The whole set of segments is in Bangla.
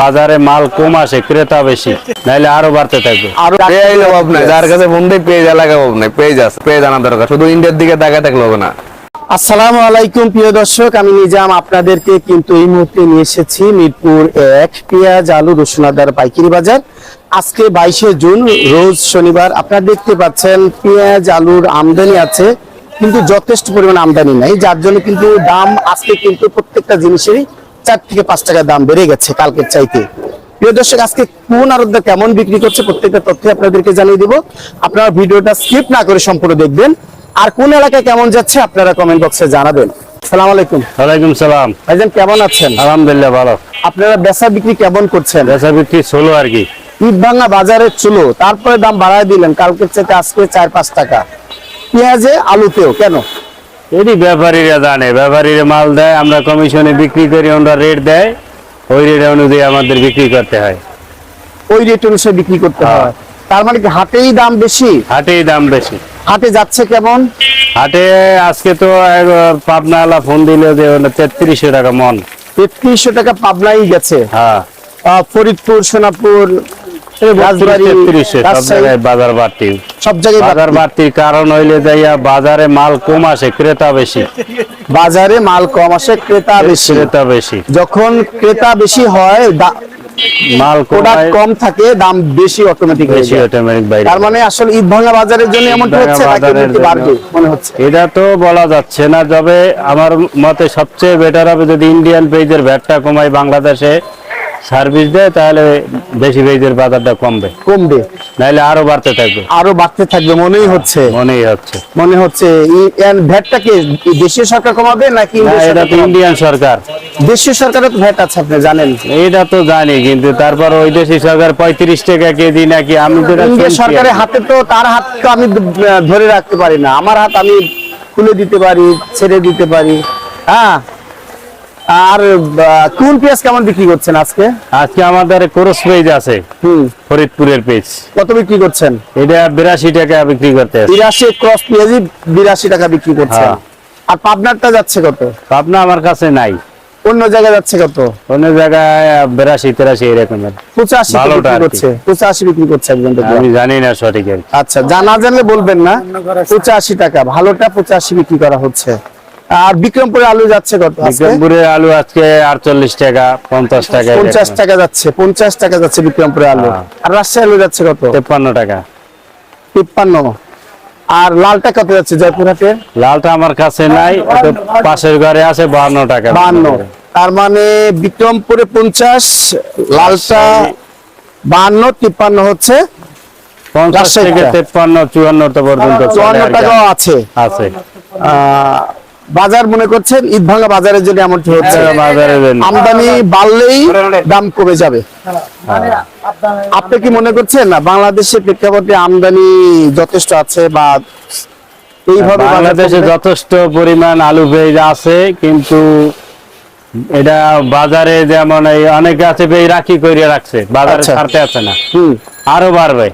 বাজারে মাল কম আসে ক্রেতা বেশি নাইলে আরও বাড়তে থাকবে। আরও অভাব নাই যার কাছে ফোন দেয় পেঁয়াজ এলাকা অভাব নাই পেঁয়াজ আছে পেঁয়াজ আনা দরকার। শুধু ইন্ডিয়ার দিকে তাকায় থাকলে হবে না। আসসালামু আলাইকুম প্রিয় দর্শক আমি নিজাম আপনাদেরকে কিন্তু এই মুহূর্তে নিয়ে এসেছি মিরপুর এক পেঁয়াজ আলু রসুন আদার পাইকারি বাজার। আজকে বাইশে জুন রোজ শনিবার আপনারা দেখতে পাচ্ছেন পেঁয়াজ আলুর আমদানি আছে কিন্তু যথেষ্ট পরিমাণ আমদানি নাই যার জন্য কিন্তু দাম আজকে কিন্তু প্রত্যেকটা জিনিসেরই চার থেকে পাঁচ টাকা দাম বেড়ে গেছে কালকের চাইতে। প্রিয় দর্শক আজকে কোন আরোদ্দা কেমন বিক্রি করছে প্রত্যেকটা তথ্য আপনাদেরকে জানিয়ে দিব। আপনারা ভিডিওটা স্কিপ না করে সম্পূর্ণ দেখবেন। আর কোন এলাকায় কেমন যাচ্ছে আপনারা কমেন্ট বক্সে জানাবেন। সালাম আলাইকুম। ওয়ালাইকুম সালাম। ভাইজান কেমন আছেন? আলহামদুলিল্লাহ ভালো। আপনারা বেচা বিক্রি কেমন করছেন? বেচা বিক্রি ষোলো আর কি। ঈদ ভাঙা বাজারে চলো তারপরে দাম বাড়ায় দিলেন কালকের চাইতে আজকে চার পাঁচ টাকা। পেঁয়াজে আলুতেও কেন? এটি ব্যাপারীরা জানে ব্যাপারীরা মাল দেয় আমরা কমিশনে বিক্রি করি ওরা রেট দেয় ওই রেট অনুযায়ী আমাদের বিক্রি করতে হয়। ওই রেট অনুসারে বিক্রি করতে হ্যাঁ। হয়। তার মানে কি হাটেই দাম বেশি? হাটেই দাম বেশি। হাটে যাচ্ছে কেমন? হাটে আজকে তো এক, পাবনা আলা ফোন দিল যে তেত্রিশশো টাকা মন। তেত্রিশশো টাকা পাবনাই গেছে। হ্যাঁ। ফরিদপুর সোনাপুর বাজার বাড়তি সব জায়গায় বাজার বাড়তির কারণ হইলে যাইয়া বাজারে মাল কম আসে ক্রেতা বেশি। বাজারে মাল কম আসে ক্রেতা বেশি। ক্রেতা বেশি। যখন ক্রেতা বেশি হয় মাল প্রোডাক্ট কম থাকে দাম বেশি অটোমেটিক বেশি অটোমেটিক বাইরে তার মানে আসলে ঈদ ভাঙা বাজারের জন্য এমনটা হচ্ছে নাকি মনে হচ্ছে। এটা তো বলা যাচ্ছে না তবে আমার মতে সবচেয়ে বেটার হবে যদি ইন্ডিয়ান পেজের ভ্যাটটা কমায় বাংলাদেশে। সার্ভিস দেয় তাহলে দেশি পেজের বাজারটা কমবে। কমবে। নাহলে আরও বাড়তে থাকবে। আরও বাড়তে থাকবে মনেই হচ্ছে। মনেই হচ্ছে। মনে হচ্ছে এই- এর ভ্যাটটাকে দেশীয় সরকার কমাবে নাকি এটা তো ইন্ডিয়ান সরকার। দেশীয় সরকারের তো ভ্যাট আছে আপনি জানেন। এটা তো জানি কিন্তু তারপর ওই দেশি সরকার পঁয়ত্রিশ টাকা কেজি নাকি আমি সরকারের হাতে তো তার হাত তো আমি ধরে রাখতে পারি না। আমার হাত আমি খুলে দিতে পারি ছেড়ে দিতে পারি। হ্যাঁ। আর কুল পেঁয়াজ কেমন বিক্রি করছেন আজকে? আজকে আমাদের ক্রস পেজ আছে। হুম। ফরিদপুরের পেজ কত বিক্রি করছেন? এটা বিরাশি টাকা বিক্রি করতে বিরাশি ক্রস পেঁয়াজি বিরাশি টাকা বিক্রি করছেন। হ্যাঁ। আর পাবনারটা যাচ্ছে কত? পাবনা আমার কাছে নাই। অন্য জায়গায় যাচ্ছে কত? অন্য জায়গায় বিরাশি তেরাশি এরকমের পঁচাশি বিক্রি করছে। পঁচাশি বিক্রি করছে একজন। আমি জানি না সঠিক। আচ্ছা জানা জানলে বলবেন না। পঁচাশি টাকা ভালোটা পঁচাশি বিক্রি করা হচ্ছে। আর বিক্রমপুরে আলু যাচ্ছে কত আজকে? বিক্রমপুরের আলু আজকে আটচল্লিশ টাকা পঞ্চাশ টাকা পঞ্চাশ টাকা যাচ্ছে পঞ্চাশ টাকা যাচ্ছে বিক্রমপুরে আলু। হ্যাঁ। আর রাজশাহী আলু যাচ্ছে কত? তেপ্পান্ন টাকা। তিপ্পান্ন। আর লালটা কত যাচ্ছে জয়পুরহাটে লালটা আমার কাছে নাই পাশের ঘরে আছে বাহান্ন টাকা। বাহান্ন। তার মানে বিক্রমপুরে পঞ্চাশ লালটা বাহান্ন তিপ্পান্ন হচ্ছে পঞ্চাশ থেকে তেপ্পান্ন চুয়ান্ন পর্যন্ত চুয়ান্ন টাকাও আছে। আছে। আহ, বাজার মনে করছেন ঈদ ভাঙা বাজারের জন্য এমনটি হচ্ছে। এটা বাজারের জন্য। আমদানি বাড়লেই দাম কমে যাবে। আপনি কি মনে করছেন না বাংলাদেশের প্রেক্ষাপটে আমদানি যথেষ্ট আছে বা এইভাবে বাংলাদেশে যথেষ্ট পরিমাণ আলু পেঁয়াজ আছে কিন্তু এটা বাজারে যেমন এই অনেকে আছে পেয়ে রাখি করে রাখছে বাজারে আচ্ছা। ছাড়তে আছে না। হুম। আরও বাড়বে।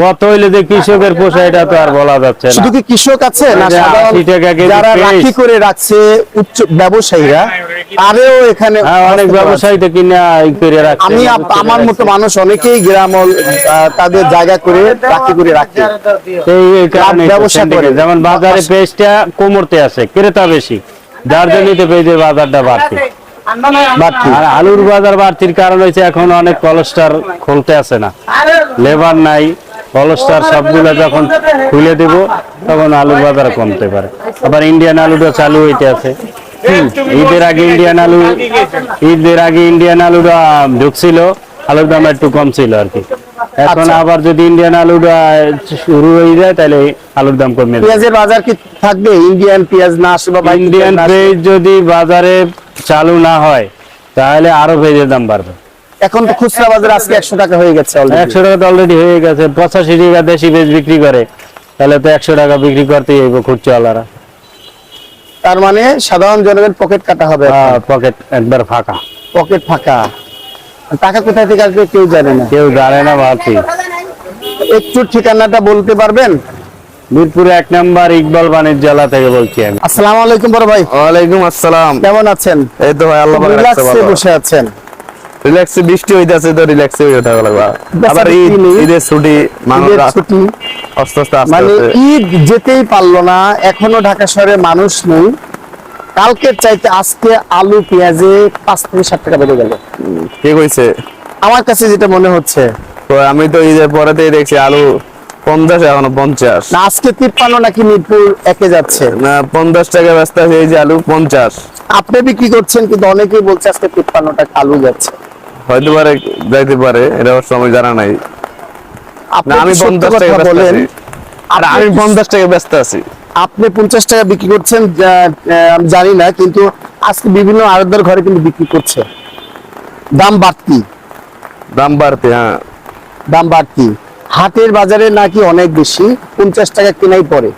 কত হইলে যে কৃষকের পোষা এটা তো আর বলা যাচ্ছে না। শুধু কি কৃষক আছে না এই যে সাধারণ 80 টাকা কেজি যারা রাখি করে রাখছে উচ্চ ব্যবসায়ীরা এখানে হ্যাঁ অনেক হস্তক্ষেপ ব্যবসায়ী তো কিনা ই করে রাখছে। আমি আমার মতো মানুষ অনেকেই গ্রাম তাদের জায়গা করে রাখি করে রাখে। এই কারণে ব্যবসা করে। যেমন বাজারে পেঁয়াজটা কোমরতে আছে ক্রেতা বেশি। যার জন্য পেঁয়াজের বাজারটা বাড়তি। আর আলুর বাজার বাড়তির কারণ হচ্ছে এখন অনেক কলস্টার খুলতে আছে না। লেবার নাই কলস্টার সবগুলো যখন খুলে দেব তখন আলুর বাজার কমতে পারে। আবার ইন্ডিয়ান আলুটা চালু হইতে আছে। ঈদের আগে ইন্ডিয়ান আলু ঈদের আগে ইন্ডিয়ান আলুটা ঢুকছিল আলুর দাম একটু কম ছিল আর কি। এখন আচ্ছা। আবার যদি ইন্ডিয়ান আলুটা শুরু হয়ে যায় তাহলে আলুর দাম কমে পেঁয়াজের বাজার কি থাকবে? ইন্ডিয়ান পেঁয়াজ না আসে বা ইন্ডিয়ান পেঁয়াজ যদি বাজারে চালু না হয় তাহলে আরও পেজের দাম বাড়বে। এখন তো খুচরা বাজার আজকে একশো টাকা হয়ে গেছে একশো টাকা তো অলরেডি হয়ে গেছে পঁচাশি টাকা দেশি পেজ বিক্রি করে তাহলে তো একশো টাকা বিক্রি করতেই হইব খুচরাওয়ালারা। তার মানে সাধারণ জনগণের পকেট কাটা হবে পকেট একবার ফাঁকা। পকেট ফাঁকা। টাকা কোথায় থেকে আসবে কেউ জানে না। কেউ জানে না ভাবছি। একটু ঠিকানাটা বলতে পারবেন? মিরপুরে এক নাম্বার ইকবাল বাণিজ্যালা থেকে বলছি আমি। আসসালামু আলাইকুম বড় ভাই। ওয়ালাইকুম আসসালাম। কেমন আছেন? এই তো ভাই আল্লাহ পাক রাখছে রিল্যাক্সে ভালো। বসে আছেন। রিল্যাক্সে বৃষ্টি হইতাছে তো রিল্যাক্সে হয়ে ওঠা লাগবে। আবার ঈদ ঈদের ছুটি মানুষ ছুটি। আস্তে আস্তে মানে ঈদ যেতেই পারল না এখনও ঢাকা শহরে মানুষ নেই। কালকের চাইতে আজকে আলু পেঁয়াজে পাঁচ থেকে ষাট টাকা বেড়ে গেল। কে কইছে? আমার কাছে যেটা মনে হচ্ছে। তো আমি তো ঈদের পরেতেই দেখছি আলু পঞ্চাশ এখনও পঞ্চাশ। না আজকে তিপ্পান্ন নাকি মিরপুর একে যাচ্ছে? না পঞ্চাশ টাকা ব্যস্ত আছে এই যে আলু পঞ্চাশ। আপনি বিক্রি করছেন কিন্তু অনেকেই বলছে আজকে তিপ্পান্ন টাকা আলু যাচ্ছে। হয়তো পারে যাইতে পারে এটা আমি জানা নাই। না আমি পঞ্চাশ টাকা বলেন? আর আমি পঞ্চাশ টাকা ব্যস্ত আছি। আপনি পঞ্চাশ টাকা বিক্রি করছেন আমি জানি না কিন্তু আজকে বিভিন্ন আড়তদার ঘরে কিন্তু বিক্রি করছে। দাম বাড়তি। দাম বাড়তে হ্যাঁ। দাম বাড়তি। হাটের বাজারে নাকি অনেক বেশি? পঞ্চাশ টাকা কেনাই পড়ে।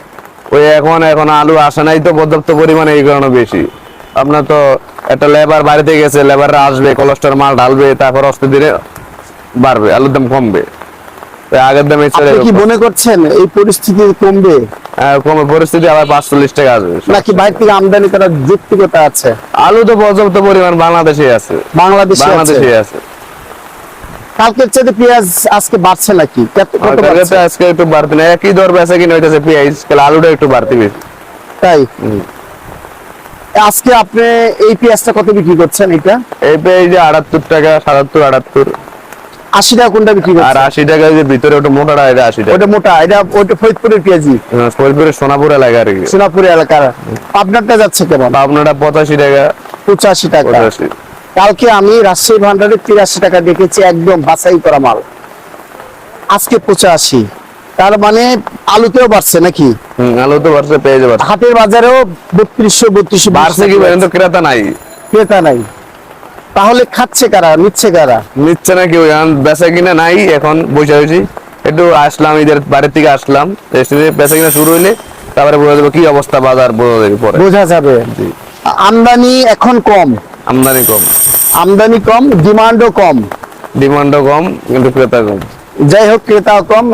ওই এখন এখন আলু আসে নাই তো পর্যাপ্ত পরিমাণে এই কারণে বেশি। আপনার তো একটা লেবার বাড়িতে গেছে লেবাররা আসবে কলেস্টর মাল ঢালবে তারপর অস্তে ধীরে বাড়বে আলুর দাম কমবে। আগের দামে চলে কি মনে করছেন এই পরিস্থিতি কমবে? হ্যাঁ, কমে পরিস্থিতি আবার পাঁচচল্লিশ টাকা আসবে। নাকি বাইরে থেকে আমদানি করার যুক্তিকতা আছে? আলু তো পর্যাপ্ত পরিমাণ বাংলাদেশে আছে। বাংলাদেশে আছে। বাংলাদেশে আছে। কালকের চাইতে পেঁয়াজ আজকে বাড়ছে নাকি? আজকে একটু বাড়তি না একই দর বেচা কিনে হইতেছে পেঁয়াজ কাল আলুটা একটু বাড়তি তাই? আজকে আপনি এই পেঁয়াজটা কত বিক্রি করছেন এটা? এই পেঁয়াজ আটাত্তর টাকা সাতাত্তর আটাত্তর। আশি টাকা কোনটা বিক্রি আর আশি টাকা যে ভিতরে ওটা মোটাটা এটা আশি টাকা। ওটা মোটা এটা ওটা ফরিদপুরের পেঁয়াজি হ্যাঁ, ফরিদপুরের সোনাপুর এলাকা আর কি। সোনাপুর এলাকার। আপনারটা যাচ্ছে কেমন? আপনারা পঁচাশি টাকা। পঁচাশি টাকা। কালকে আমি রাজশাহী ভান্ডারে তিরাশি টাকা দেখেছি একদম বাছাই করা মাল। আজকে পঁচাশি। তার মানে আলুতেও বাড়ছে নাকি? হুম, আলু বাড়ছে পেঁয়াজ বাড়ছে। হাটের বাজারেও বত্রিশশো বত্রিশশো বাড়ছে কি তো ক্রেতা নাই। ক্রেতা নাই। তাহলে খাচ্ছে কারা নিচ্ছে কারা? নিচ্ছে না কেউ বেচা কিনা নাই এখন বসে হয়েছি একটু আসলাম ঈদের বাড়ির থেকে আসলাম বেচা কিনা শুরু হইলে তারপরে বোঝা যাবে কি অবস্থা বাজার বোঝা যাবে পরে বোঝা যাবে। আমদানি এখন কম। আমদানি কম। আমদানি কম ডিমান্ডও কম। ডিমান্ডও কম কিন্তু ক্রেতা কম। যাই হোক ক্রেতা কম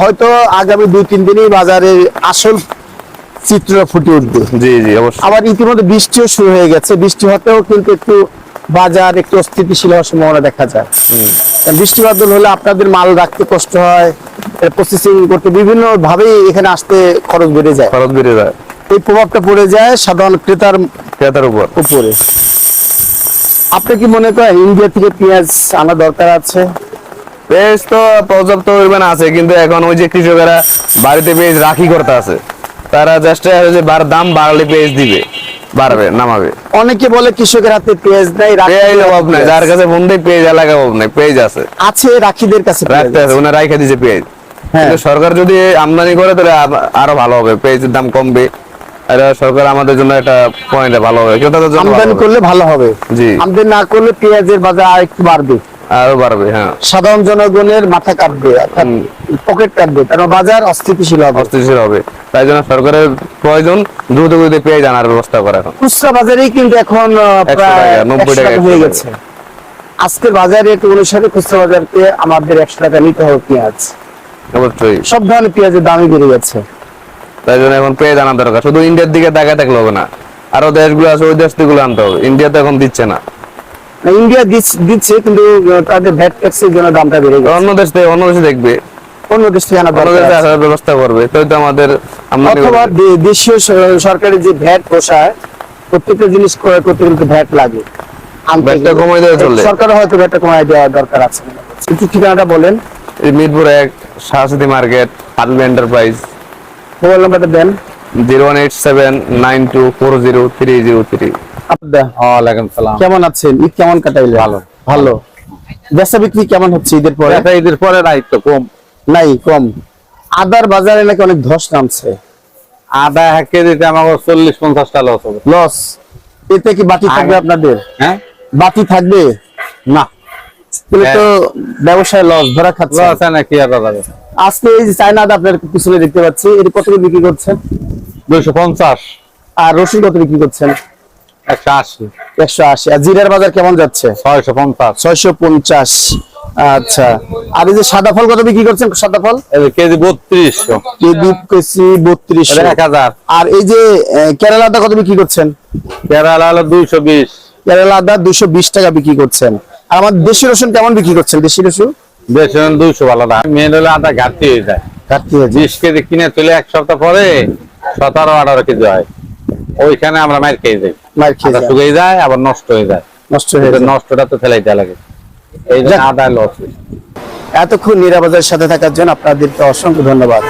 হয়তো আগামী দুই তিন দিনই বাজারে আসল চিত্র ফুটে উঠবে। জি জি অবশ্যই। আবার ইতিমধ্যে বৃষ্টিও শুরু হয়ে গেছে। বৃষ্টি হতেও কিন্তু একটু বাজার একটু অস্থিতিশীল হওয়ার সম্ভাবনা দেখা যায়। বৃষ্টি বাদল হলে আপনাদের মাল রাখতে কষ্ট হয় প্রসেসিং করতে বিভিন্ন ভাবেই এখানে আসতে খরচ বেড়ে যায়। খরচ বেড়ে যায়। এই প্রভাবটা পড়ে যায় সাধারণ ক্রেতার ক্রেতার উপর। উপরে। আপনি কি মনে করেন ইন্ডিয়া থেকে পেঁয়াজ আনা দরকার আছে? পেঁয়াজ তো পর্যাপ্ত পরিমাণ আছে কিন্তু এখন ওই যে কৃষকেরা বাড়িতে পেঁয়াজ রাখি করতে আছে। তারা চেষ্টা যে বার দাম বাড়লে পেঁয়াজ দিবে বাড়বে নামাবে। অনেকে বলে কৃষকের হাতে পেঁয়াজ নাই পেঁয়াজ অভাব নাই যার কাছে বন্ধে পেঁয়াজ এলাকা অভাব নাই পেঁয়াজ আছে। আছে রাখিদের কাছে রাখতে আছে ওনারা রাইখা দিছে পেঁয়াজ। হ্যাঁ। সরকার যদি আমদানি করে তাহলে আরও ভালো হবে পেঁয়াজের দাম কমবে। আর সরকার আমাদের জন্য একটা পয়েন্ট ভালো হবে। ক্রেতাদের জন্য আমদানি করলে ভালো হবে। জি। আমদানি না করলে পেঁয়াজের বাজার আর একটু বাড়বে। আরও বাড়বে হ্যাঁ। সাধারণ জনগণের মাথা কাটবে পকেট কাটবে কারণ বাজার অস্থিতিশীল হবে। অস্থিতিশীল হবে। তাই জন্য সরকারের প্রয়োজন দ্রুত গতিতে পেঁয়াজ আনার ব্যবস্থা করা। এখন খুচরা বাজারেই কিন্তু এখন প্রায় টাকা, 90 একশো টাকা, হয়ে 100 গেছে। আজকের বাজার রেট অনুসারে খুচরা বাজারকে আমাদের একশো টাকা নিতে হবে পেঁয়াজ। অবশ্যই। সব ধরনের পেঁয়াজের দামই বেড়ে গেছে। তাই জন্য এখন পেঁয়াজ আনা দরকার। শুধু ইন্ডিয়ার দিকে তাকায় থাকলে হবে না। আরও দেশগুলো আছে ওই দেশ থেকে আনতে হবে। ইন্ডিয়াতে এখন দিচ্ছে না। ইন্ডিয়া দিচ্ছে কিন্তু তাদের ভ্যাট ট্যাক্সের জন্য দামটা বেড়ে গেছে। অন্য দেশ থেকে অন্য দেশে দেখবে। অন্য দেশ থেকে দরকার আসার ব্যবস্থা করবে। তাই তো আমাদের অথবা দেশীয় সরকারের যে ভ্যাট পোষায় প্রত্যেকটা জিনিস ক্রয় করতে কিন্তু ভ্যাট লাগে। ভ্যাটটা। কমায় দেওয়া চললে। সরকারও হয়তো ভ্যাটটা কমায় দেওয়া দরকার আছে। ঠিকানাটা বলেন। এই মিরপুর এক শাহসিদি মার্কেট হাটলি এন্টারপ্রাইজ মোবাইল নাম্বারটা দেন। Zero one eight seven nine two four zero three zero three. ওয়ালাইকুম সালাম। কেমন আছেন? ঈদ কেমন কাটাইলেন? ভালো। ভালো। বেচা বিক্রি কেমন হচ্ছে ঈদের পরে? ঈদের পরে নাই তো কম। নাই কম। আদার বাজারে নাকি অনেক ধস নামছে? আদা এক কেজিতে আমাকে চল্লিশ পঞ্চাশটা লস হবে। লস এতে কি বাকি থাকবে আপনাদের? হ্যাঁ? বাকি থাকবে? না। তো ব্যবসায় লস ধরা খাচ্ছে। লস না কি আর যাবে আজকে এই যে চায়না আদা আপনার পিছনে দেখতে পাচ্ছি এর কত করে বিক্রি করছেন? দুইশো পঞ্চাশ। আর রসুন কত বিক্রি করছেন? একশো আশি। একশো আশি। আর জিরার বাজার কেমন যাচ্ছে? ছয়শো পঞ্চাশ। ছয়শো পঞ্চাশ। আচ্ছা। আর এই যে সাদা ফল কত বিক্রি করছেন সাদা ফল? কেজি বত্রিশশো। কেজি কেজি বত্রিশ এক হাজার। আর এই যে কেরালা আদা কত বিক্রি করছেন? কেরালা হলো দুইশো বিশ। কেরালা আদা দুশো বিশ টাকা বিক্রি করছেন। আর আমার দেশি রসুন কেমন বিক্রি করছেন? দেশি রসুন? বেশি দুইশো আলাদা মেন হলে আদা ঘাটতি হয়ে যায়। ঘাটতি বিশ কেজি কিনে তুলে এক সপ্তাহ পরে সতেরো আঠারো কেজি হয়। ওইখানে আমরা মার খেয়ে যাই। মার খেয়ে শুকিয়ে যায় আবার নষ্ট হয়ে যায়। নষ্ট হয়ে যায়। নষ্টটা তো ফেলাইতে লাগে। এই জন্য আদা লস। এতক্ষণ নিরাপদের সাথে থাকার জন্য আপনাদেরকে অসংখ্য ধন্যবাদ।